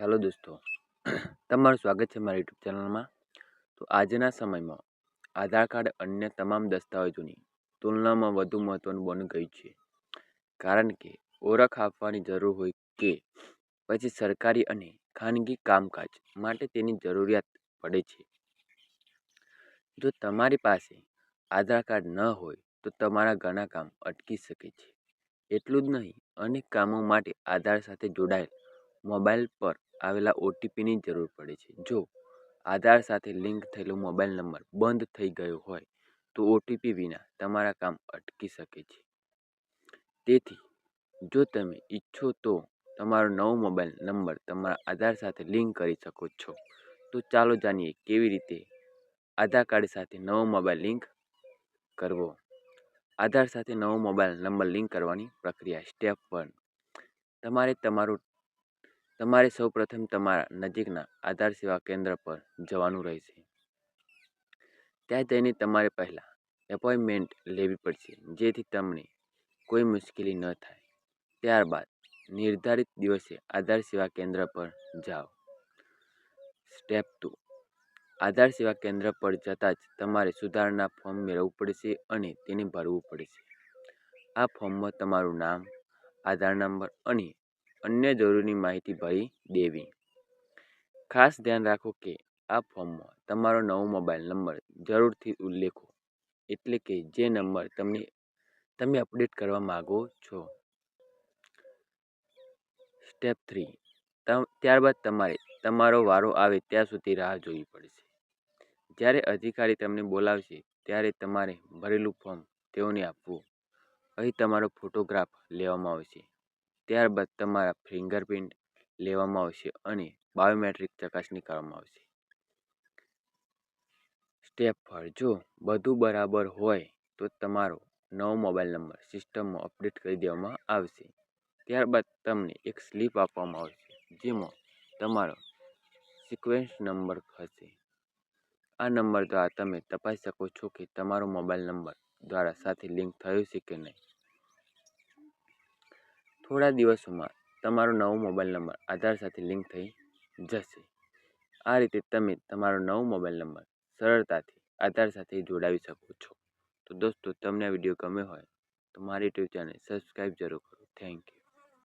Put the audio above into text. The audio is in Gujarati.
હેલો દોસ્તો. તમારું સ્વાગત છે મારી યુટ્યુબ ચેનલમાં. તો આજના સમયમાં આધાર કાર્ડ અન્ય તમામ દસ્તાવેજોની તુલનામાં વધુ મહત્ત્વનું બની ગયું છે. કારણ કે ઓળખ આપવાની જરૂર હોય કે પછી સરકારી અને ખાનગી કામકાજ માટે તેની જરૂરિયાત પડે છે. જો તમારી પાસે આધાર કાર્ડ ન હોય તો તમારા ઘણા કામ અટકી શકે છે. એટલું જ નહીં, અનેક કામો માટે આધાર સાથે જોડાયેલ મોબાઈલ પર આવેલા ઓટીપીની જરૂર પડે છે. જો આધાર સાથે લિંક થયેલો મોબાઈલ નંબર બંધ થઈ ગયો હોય, તો ઓટીપી વિના તમારા કામ અટકી શકે છે. તેથી, જો તમે ઈચ્છો તો તમારો નવો મોબાઈલ નંબર તમારા આધાર સાથે લિંક કરી શકો છો. તો ચાલો જાણીએ કેવી રીતે આધાર કાર્ડ સાથે નવો મોબાઈલ લિંક કરવો. આધાર સાથે નવો મોબાઈલ નંબર લિંક કરવાની પ્રક્રિયા સ્ટેપ વન. તમારે તમારું તમારે સૌપ્રથમ તમારા નજીકના આધાર સેવા કેન્દ્ર પર જવાનું રહેશે. ત્યાં જઈને તમારે પહેલાં એપોઇન્ટમેન્ટ લેવી પડશે, જેથી તમને કોઈ મુશ્કેલી ન થાય. ત્યારબાદ નિર્ધારિત દિવસે આધાર સેવા કેન્દ્ર પર જાઓ. Step two. આધાર સેવા કેન્દ્ર પર જતાં જ તમારે સુધારણા ફોર્મ મેળવવું પડશે અને તેને ભરવું પડશે. આ ફોર્મમાં તમારું નામ, આધાર નંબર અને અન્ય જરૂરી માહિતી ભરી દેવી. ખાસ ધ્યાન રાખો કે આ ફોર્મમાં તમારો નવો મોબાઈલ નંબર જરૂરથી ઉલ્લેખો એટલે કે જે નંબર તમને, તમે અપડેટ કરવા માગો છો. Step three. ત્યારબાદ તમારે, તમારો વારો આવે ત્યાં સુધી રાહ જોવી પડશે. જ્યારે અધિકારી તમને બોલાવશે, ત્યારે તમારે ભરેલું ફોર્મ તેઓને આપવું. અહીં તમારો ફોટોગ્રાફ લેવામાં આવશે. ત્યારબાદ તમારા ફિંગરપ્રિન્ટ લેવામાં આવશે અને બાયોમેટ્રિક ચકાસણી કરવામાં આવશે. સ્ટેપ ફોર જો બધું બરાબર હોય તો તમારો નવો મોબાઈલ નંબર સિસ્ટમમાં અપડેટ કરી દેવામાં આવશે. ત્યારબાદ તમને એક સ્લીપ આપવામાં આવશે, જેમાં તમારો સિક્વન્સ નંબર હશે. આ નંબર દ્વારા તમે તપાસી શકો છો કે તમારો મોબાઈલ નંબર દ્વારા સાથે લિંક થયો છે કે નહીં. થોડા દિવસોમાં તમારો નવો મોબાઈલ નંબર આધાર સાથે લિંક થઈ જશે. આ રીતે તમે તમારો નવો મોબાઈલ નંબર સરળતાથી આધાર સાથે જોડાવી શકો છો. તો દોસ્તો, તમને આ વીડિયો ગમ્યો હોય તો મારી યુટ્યુબ ચેનલ સબસ્ક્રાઈબ જરૂર કરો. Thank you.